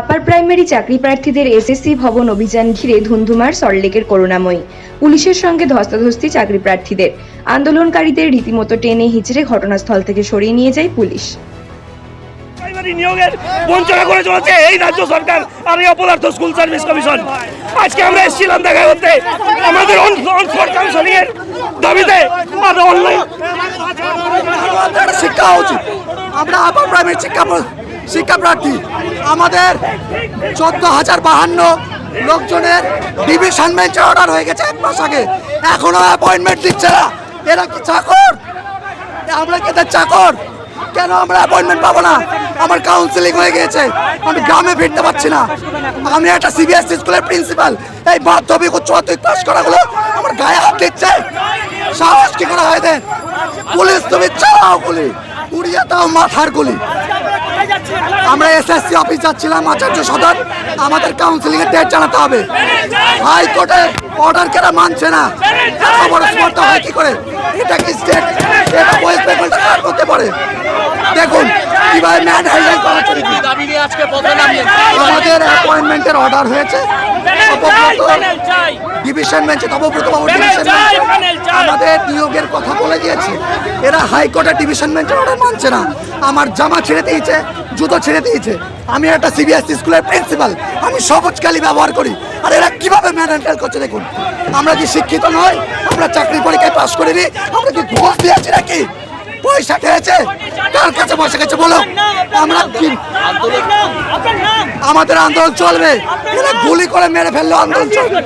Upper primary চাকরি প্রার্থীদের SSC ভবন অভিযান ঘিরে ধুন্ধুমার সল্টলেকের করুণাময়ী। পুলিশের সঙ্গে ধস্তাধস্তি চাকরি প্রার্থীদের। আন্দোলনকারীদের রীতিমতো টেনে হিচড়ে ঘটনাস্থল থেকে সরিয়ে নিয়ে যায় পুলিশ। প্রাইমারি নিয়োগের বঞ্চনা করে চলেছে এই রাজ্য সরকার আর এই অপদার্থ স্কুল সার্ভিস কমিশন। আজকে আমরা এসেছিলাম দেখা করতে। আমাদের অনস্পট কাউন্সিলিং এর দাবিতে আর অনলাইন শিক্ষা উচিত। আমরা আপার প্রাইমারি শিক্ষা শিক্ষা প্রার্থী আমাদের চোদ্দ হাজার বাহান্ন লোকজনের ডিভিশন বেঞ্চে অর্ডার হয়ে গেছে এক মাস আগে এখনও অ্যাপয়েন্টমেন্ট দিচ্ছে না। এরা কি চাকর? আমরা কি এদের চাকর? কেন আমরা অ্যাপয়েন্টমেন্ট পাবো না? আমার কাউন্সিলিং হয়ে গিয়েছে। আমি গ্রামে ফিরতে পারছি না। আমি একটা সিবিএসসি স্কুলের প্রিন্সিপাল এই মাধ্যমিক উচ্চ মাধ্যমিক পাস করাগুলো আমার গায়ে হাত দিচ্ছে। সাহস কি করা হয় দেন পুলিশ তুমি চালাও গুলি। উড়িয়ে দাও মাথার গুলি। আমরা এসএসসি অফিস যাচ্ছিলাম, আচার্য সদন। আমাদের কাউন্সিলিং এর ডেট জানাতে হবে। হাইকোর্টে অর্ডার কেন মানছে না? এত বড় হয় কি করে? এটা কি স্টেট এটা ওয়েস্ট বেঙ্গল কার করতে পারে দেখুন কীভাবে ম্যান হ্যান্ডেল করা চলছে দাবি নিয়ে আজকে পথে নামলেন আমাদের অ্যাপয়েন্টমেন্টের অর্ডার হয়েছে। ডিভিশন বেঞ্চে তপব্রত বাবু ডিভিশন আমাদের নিয়োগের কথা বলে দিয়েছে। এরা হাইকোর্টের ডিভিশন বেঞ্চের অর্ডার মানছে না। আমার জামা ছেড়ে দিয়েছে জুতো ছেড়ে দিয়েছে। আমি একটা সিবিএসসি স্কুলের প্রিন্সিপাল আমি সবুজ কালি ব্যবহার করি। আর এরা কীভাবে ম্যান হ্যান্ডেল করছে দেখুন। আমরা কি শিক্ষিত নয় আমরা চাকরি পরীক্ষায় পাশ করিনি। আমরা কি ঘুষ দিয়েছি নাকি? পয়সা খেয়েছে। কার কাছে পয়সা খেয়েছে বলো? আমরা কি আমাদের আন্দোলন চলবে। গুলি করে মেরে ফেলল আন্দোলন চলবে।